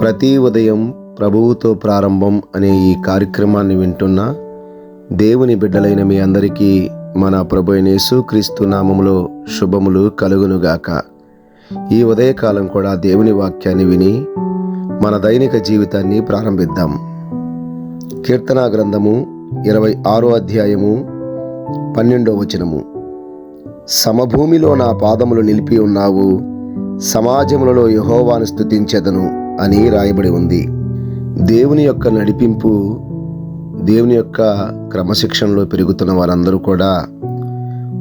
ప్రతి ఉదయం ప్రభువుతో ప్రారంభం అనే ఈ కార్యక్రమాన్ని వింటున్న దేవుని బిడ్డలైన మీ అందరికీ మన ప్రభు అయిన యేసుక్రీస్తు నామములో శుభములు కలుగునుగాక. ఈ ఉదయకాలం కూడా దేవుని వాక్యాన్ని విని మన దైనిక జీవితాన్ని ప్రారంభిద్దాం. కీర్తనా గ్రంథము ఇరవై ఆరో అధ్యాయము పన్నెండో వచనము. సమభూమిలో నా పాదములు నిలిపి ఉన్నావు సమాజములలో యహోవాను స్థుతించెదను అని రాయబడి ఉంది. దేవుని యొక్క నడిపింపు దేవుని యొక్క క్రమశిక్షణలో పెరుగుతున్న వారందరూ కూడా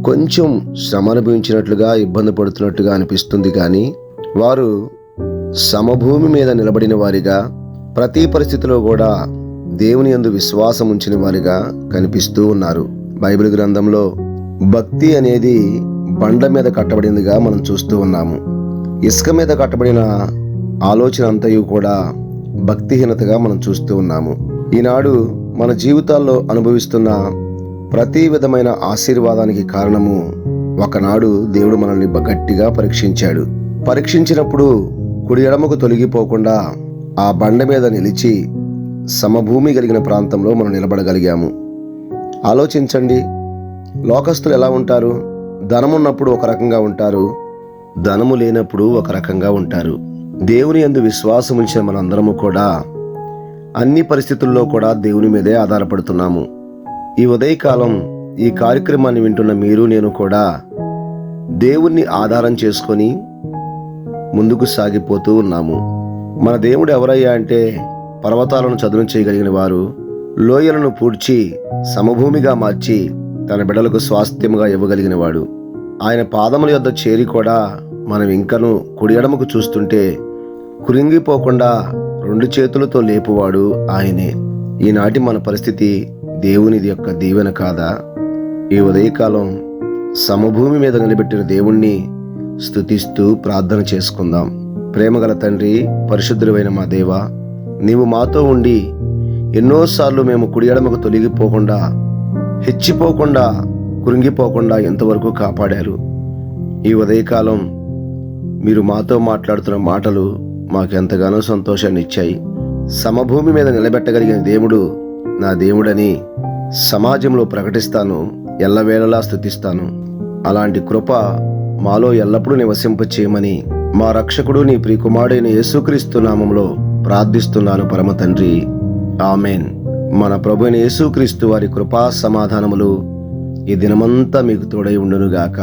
కొంచెం శ్రమ అనుభవించినట్లుగా ఇబ్బంది పడుతున్నట్టుగా అనిపిస్తుంది కానీ వారు సమభూమి మీద నిలబడిన వారిగా ప్రతి పరిస్థితిలో కూడా దేవుని యందు విశ్వాసం ఉంచిన వారిగా కనిపిస్తూ ఉన్నారు. బైబిల్ గ్రంథంలో భక్తి అనేది బండ మీద కట్టబడిందిగా మనం చూస్తూ ఉన్నాము. ఇసుక మీద కట్టబడిన ఆలోచన అంతయు కూడా భక్తిహీనతగా మనం చూస్తూ ఉన్నాము. ఈనాడు మన జీవితాల్లో అనుభవిస్తున్న ప్రతి విధమైన ఆశీర్వాదానికి కారణము ఒకనాడు దేవుడు మనల్ని గట్టిగా పరీక్షించాడు. పరీక్షించినప్పుడు కుడి ఎడమకు తొలగిపోకుండా ఆ బండ మీద నిలిచి సమభూమి కలిగిన ప్రాంతంలో మనం నిలబడగలిగాము. ఆలోచించండి లోకస్తులు ఎలా ఉంటారు? ధనమున్నప్పుడు ఒక రకంగా ఉంటారు. ధనము లేనప్పుడు ఒక రకంగా ఉంటారు. దేవుని యందు విశ్వాసం ఉంచిన మనందరము కూడా అన్ని పరిస్థితుల్లో కూడా దేవుని మీదే ఆధారపడుతున్నాము. ఈ ఉదయకాలం ఈ కార్యక్రమాన్ని వింటున్న మీరు నేను కూడా దేవుణ్ణి ఆధారం చేసుకొని ముందుకు సాగిపోతూ ఉన్నాము. మన దేవుడు ఎవరయ్యా అంటే పర్వతాలను చదును చేయగలిగిన వారు లోయలను పూడ్చి సమభూమిగా మార్చి తన బిడలకు స్వాస్థ్యముగా ఇవ్వగలిగిన వాడు. ఆయన పాదముల యొద్ద చేరి కూడా మనం ఇంకను కుడి ఎడమకు చూస్తుంటే కురింగిపోకుండా రెండు చేతులతో లేపువాడు ఆయనే. ఈనాటి మన పరిస్థితి దేవునిది యొక్క దీవెన కాదా? ఈ ఉదయకాలం సమభూమి మీద నిలబెట్టిన దేవుణ్ణి స్తుతిస్తూ ప్రార్థన చేసుకుందాం. ప్రేమగల తండ్రి పరిశుద్ధుడైన మా దేవా నీవు మాతో ఉండి ఎన్నోసార్లు మేము కుడి ఎడమకు తొలగిపోకుండా హెచ్చిపోకుండా కృంగిపోకుండా ఎంతవరకు కాపాడారు? ఈ ఉదయకాలం మీరు మాతో మాట్లాడుతున్న మాటలు మాకెంతగానో సంతోషాన్ని ఇచ్చాయి సమభూమి మీద నిలబెట్టగలిగిన దేవుడు నా దేవుడని సమాజంలో ప్రకటిస్తాను ఎల్లవేళలా స్థుతిస్తాను. అలాంటి కృప మాలో ఎల్లప్పుడూ నివసింప చేయమని మా రక్షకుడు నీ ప్రియకుమారుడైన యేసుక్రీస్తు నామంలో ప్రార్థిస్తున్నాను పరమ తండ్రి. ఆమెన్. మన ప్రభుని యేసుక్రీస్తు వారి కృపా సమాధానములు ఈ దినమంతా మీకు తోడై ఉండునుగాక.